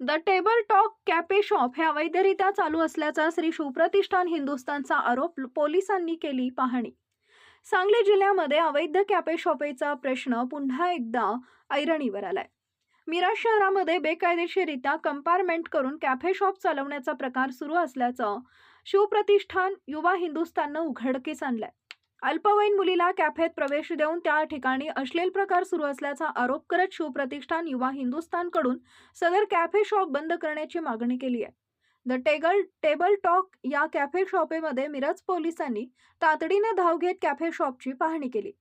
The table talk cafe shop हे अवैधरित्या चालू असल्याचा श्री शिवप्रतिष्ठान हिंदुस्थानचा आरोप पोलिसांनी केली पाहणी. सांगली जिल्ह्यामध्ये अवैध कॅफे शॉपेचा प्रश्न पुन्हा एकदा ऐरणीवर आलाय. मिराज शहरामध्ये बेकायदेशीरित्या कंपार्टमेंट करून कॅफे शॉप चालवण्याचा प्रकार सुरू असल्याचं शिवप्रतिष्ठान युवा हिंदुस्थाननं उघडकीस आणलंय. अल्पवयीन मुलीला कॅफेत प्रवेश देऊन त्या ठिकाणी अश्लील प्रकार सुरू असल्याचा आरोप करत शिवप्रतिष्ठान युवा हिंदुस्थानकडून सदर कॅफे शॉप बंद करण्याची मागणी केली आहे. द टेगल टेबल टॉक या कॅफे शॉपेमध्ये मिरज पोलिसांनी तातडीनं धाव घेत कॅफे शॉपची पाहणी केली.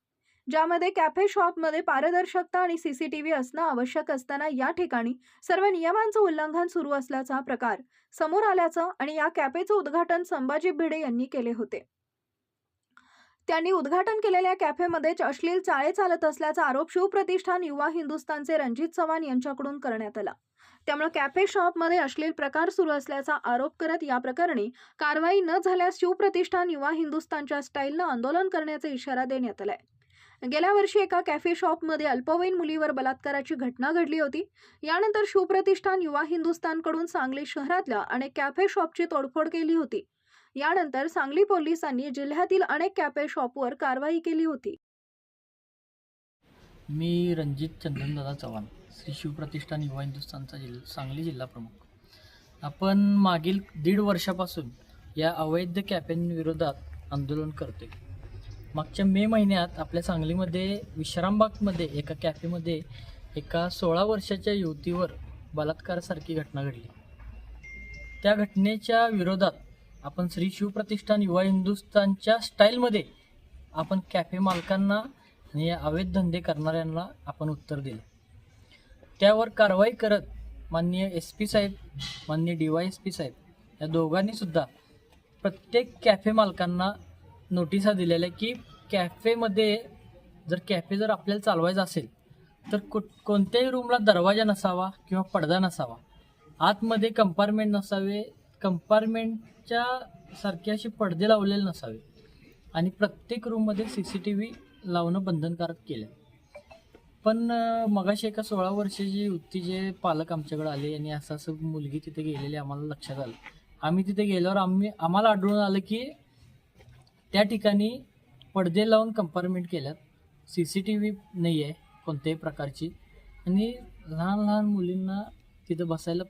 ज्यामध्ये कॅफे शॉपमध्ये पारदर्शकता आणि सीसीटीव्ही असणं आवश्यक असताना या ठिकाणी सर्व नियमांचं उल्लंघन सुरू असल्याचा प्रकार समोर आल्याचं आणि या कॅफेचं उद्घाटन संभाजी भिडे यांनी केले होते. त्यांनी उद्घाटन केलेल्या कॅफेमध्ये अश्लील चाळे चालत असल्याचा आरोप शिवप्रतिष्ठान युवा हिंदुस्थानचे रणजित चव्हाण यांच्याकडून करण्यात आला. त्यामुळे कॅफे शॉपमध्ये अश्लील प्रकार सुरू असल्याचा आरोप करत या प्रकरणी कारवाई न झाल्यास शिवप्रतिष्ठान युवा हिंदुस्थानच्या स्टाईलनं आंदोलन करण्याचा इशारा देण्यात आलाय. गेल्या वर्षी एका कॅफे शॉपमध्ये अल्पवयीन मुलीवर बलात्काराची घटना घडली होती. यानंतर शिवप्रतिष्ठान युवा हिंदुस्थानकडून सांगली शहरातल्या अनेक कॅफे शॉपची तोडफोड केली होती. यानंतर सांगली पोलिसांनी जिल्ह्यातील अनेक कॅफे शॉपवर कारवाई केली होती. मी रणजित चंदनदादा चव्हाण श्री शिवप्रतिष्ठान युवा हिंदुस्थानचा जिल्हा सांगली जिल्हा प्रमुख. आपण मागील दीड वर्षापासून या अवैध कॅफेंविरोधात आंदोलन करतोय. मागच्या मे महिन्यात आपल्या सांगलीमध्ये विश्रामबागमध्ये एका कॅफेमध्ये एका सोळा वर्षाच्या युवतीवर बलात्कारासारखी घटना घडली. त्या घटनेच्या विरोधात आपण श्री शिवप्रतिष्ठान युवा हिंदुस्थानच्या स्टाईलमध्ये आपण कॅफे मालकांना आणि अवैध धंदे करणाऱ्यांना आपण उत्तर दिले. त्यावर कारवाई करत माननीय एस पी साहेब माननीय डी वाय एस पी साहेब या दोघांनी सुद्धा प्रत्येक कॅफे मालकांना नोटिसा दिलेल्या की कॅफेमध्ये जर कॅफे जर आपल्याला चालवायचा असेल तर को कोणत्याही रूमला दरवाजा नसावा किंवा पडदा नसावा. आतमध्ये कंपार्टमेंट नसावे कंपार्टमेंटच्या सारखे असे पडदे लावलेले नसावे. आणि प्रत्येक रूममध्ये सी सी टी व्ही लावणं बंधनकारक केलं पण मगाशी एका सोळा वर्षाची युवती जे पालक आमच्याकडे आले आणि असं असं मुलगी तिथे गेलेली आम्हाला लक्षात आलं. आम्ही तिथे गेल्यावर आम्ही आम्हाला आढळून आलं की त्या ठिकाणी पडदे लावून कंपार्टमेंट केल्यात. सी सी टी व्ही नाही आहे कोणत्याही प्रकारची. आणि लहान लहान मुलींना तिथं बसायला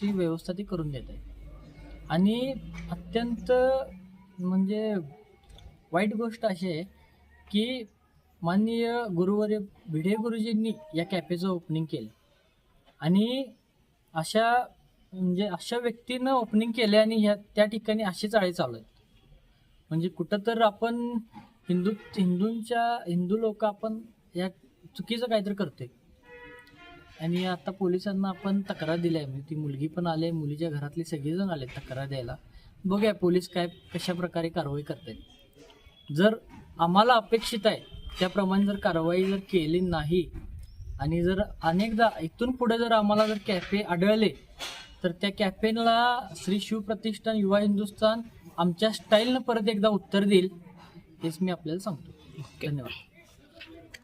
ची व्यवस्था ती करून देत आहे आणि अत्यंत म्हणजे वाईट गोष्ट अशी आहे की माननीय गुरुवर्य भिडे गुरुजींनी या कॅफेचं ओपनिंग केलं. आणि अशा म्हणजे अशा व्यक्तीनं ओपनिंग केले आणि ह्या त्या ठिकाणी अशी चाळी चालू आहेत. म्हणजे कुठं तर आपण हिंदू हिंदूंच्या हिंदू लोक आपण या चुकीचं काहीतरी करतोय. आणि आता पोलिसांना आपण तक्रार दिली आहे. ती मुलगी पण आले मुलीच्या घरातले सगळेजण आले तक्रार द्यायला. बघूया पोलीस काय कशा प्रकारे कारवाई करतायत. जर आम्हाला अपेक्षित आहे त्याप्रमाणे जर कारवाई जर केली नाही आणि जर अनेकदा इथून पुढे जर आम्हाला जर कॅफे आढळले तर त्या कॅफेला श्री शिवप्रतिष्ठान युवा हिंदुस्थान आमच्या स्टाईलनं परत एकदा उत्तर देईल हेच मी आपल्याला सांगतो. धन्यवाद.